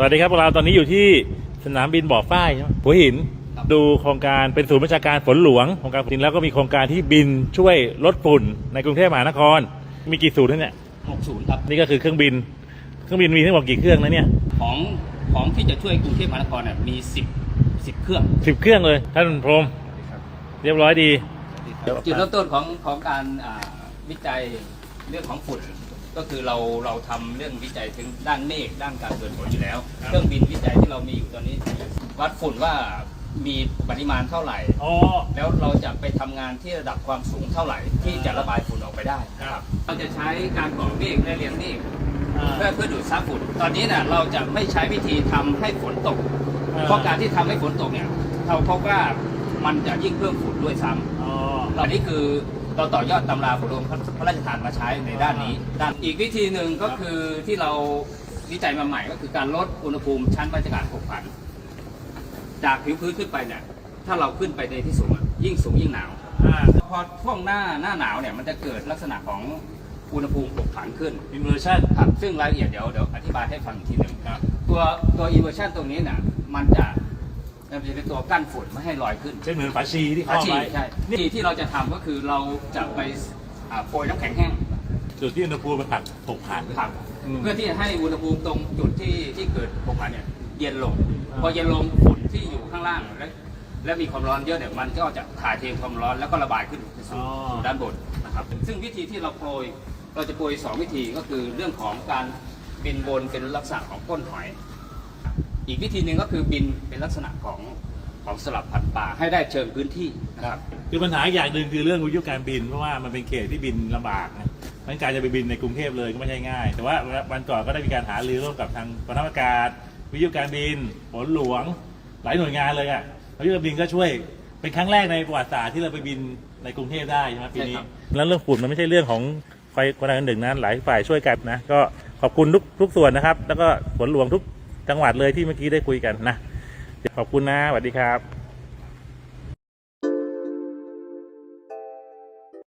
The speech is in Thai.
สวัสดีครับพวกเราตอนนี้อยู่ที่สนามบินบ่อฝ้ายใช่ไหมหัวหินครับดูโครงการเป็นศูนย์ประชาการฝนหลวงโครงการฝนแล้วก็มีโครงการที่บินช่วยลดฝุ่นในกรุงเทพมหานคร มีกี่ศูนย์เนี่ย60ครับนี่ก็คือเครื่องบิน เครื่องบินมีทั้งหมดกี่เครื่องนะเนี่ยของของที่จะช่วยกรุงเทพมหานครเนี่ยมี 10 10 เครื่องสิบเครื่องเลยท่านพรหมเรียบร้อยดี จุดเริ่มต้นของของการอ่าวิจัยเรื่องของฝุ่น ก็คือเราเราทำเรื่องวิจัยถึงด้านเมฆด้านการเกิดฝนอยู่แล้ว ครับ เครื่องบินวิจัยที่เรามีอยู่ตอนนี้ วัดฝุ่นว่ามีปริมาณเท่าไหร่ อ๋อ แล้วเราจะไปทำงานที่ระดับความสูงเท่าไหร่ ที่จะระบายฝุ่นออกไปได้ครับเราจะใช้การก่อเมฆและเลี้ยงเมฆเพื่อเพื่อดูดซับฝุ่น ตอนนี้เนี่ยเราจะไม่ใช้วิธีทำให้ฝนตกอ่าเพราะการที่ทำให้ฝนตกเนี่ย เราพบว่ามันจะยิ่งเพิ่มฝุ่นด้วยซ้อ๋อำอันนี้คือ เราต่อยอดตำราฝนหลวงพระราชทานมาใช้ในด้านนี้ ด้านอีกวิธีหนึ่งก็คือที่เราวิจัยมาใหม่ก็คือการลดอุณหภูมิชั้นบรรยากาศผกผัน จากผิวพื้นขึ้นไปเนี่ยถ้าเราขึ้นไปในที่สูงอะยิ่งสูงยิ่งหนาวอ่าพอช่วงหน้าหน้าหนาวเนี่ยมันจะเกิดลักษณะของอุณหภูมิผกผันขึ้นอินเวอร์ชันครับซึ่งรายละเอียดเดี๋ยวเดี๋ยวอธิบายให้ฟังอีกทีหนึ่งครับตัวตัว inversion ตรงนี้เนี่ยมันจะ มันจะเป็นตัวกั้นฝุ่นไม่ให้ลอยขึ้นใช่เหมือนฝาชีที่อาเข้าชีไปใช่นี่ที่เราจะทำก็คือเราจะไปอ่าโปรยน้ำแข็งแห้งจุดที่อุณหภูมิมันผัดตกผ่านผักอืม เพื่อที่จะให้อุณหภูมิตรงจุดที่ที่เกิดผกผันเนี่ยเย็นลงอ่าพอเย็นลงฝุ่นที่อยู่ข้างล่างและและมีความร้อนเยอะเนี่ยมันก็จะถ่ายเทความร้อนแล้วก็ระบายขึ้นสู่สู่ด้านบนนะครับ ซึ่งวิธีที่เราโปรยเราจะโปรยสองวิธีก็คือเรื่องของการบินบนเป็นลักษณะของก้นหอย อีกวิธีหนึ่งก็คือบินเป็นลักษณะของของสลับผัดป่าให้ได้เชิงพื้นที่นะครับคือปัญหาอีกอย่างหนึ่งคือเรื่องวิทยุการบินเพราะว่ามันเป็นเขตที่บินลำบากนะมันการจะไปบินในกรุงเทพเลยก็ไม่ใช่ง่าย แต่ว่าวันก่อนก็ได้มีการหารือร่วมกับทางกองทัพอากาศ วิทยุการบินฝนหลวง หลายหน่วยงานเลยอะวิทยุการบินก็ช่วยเป็นครั้งแรกในประวัติศาสตร์ที่เราไปบินในกรุงเทพได้ใช่ไหมปีนี้ใช่ครับแล้วเรื่องฝุ่นมันไม่ใช่เรื่องของใครคนใดคนหนึ่งนะหลายฝ่ายช่วยกันนะก็ขอบคุณทุกทุกส่วนนะครับ แล้วก็ฝนหลวงทุก จังหวัดเลยที่เมื่อกี้ได้คุยกันนะขอบคุณนะสวัสดีครับ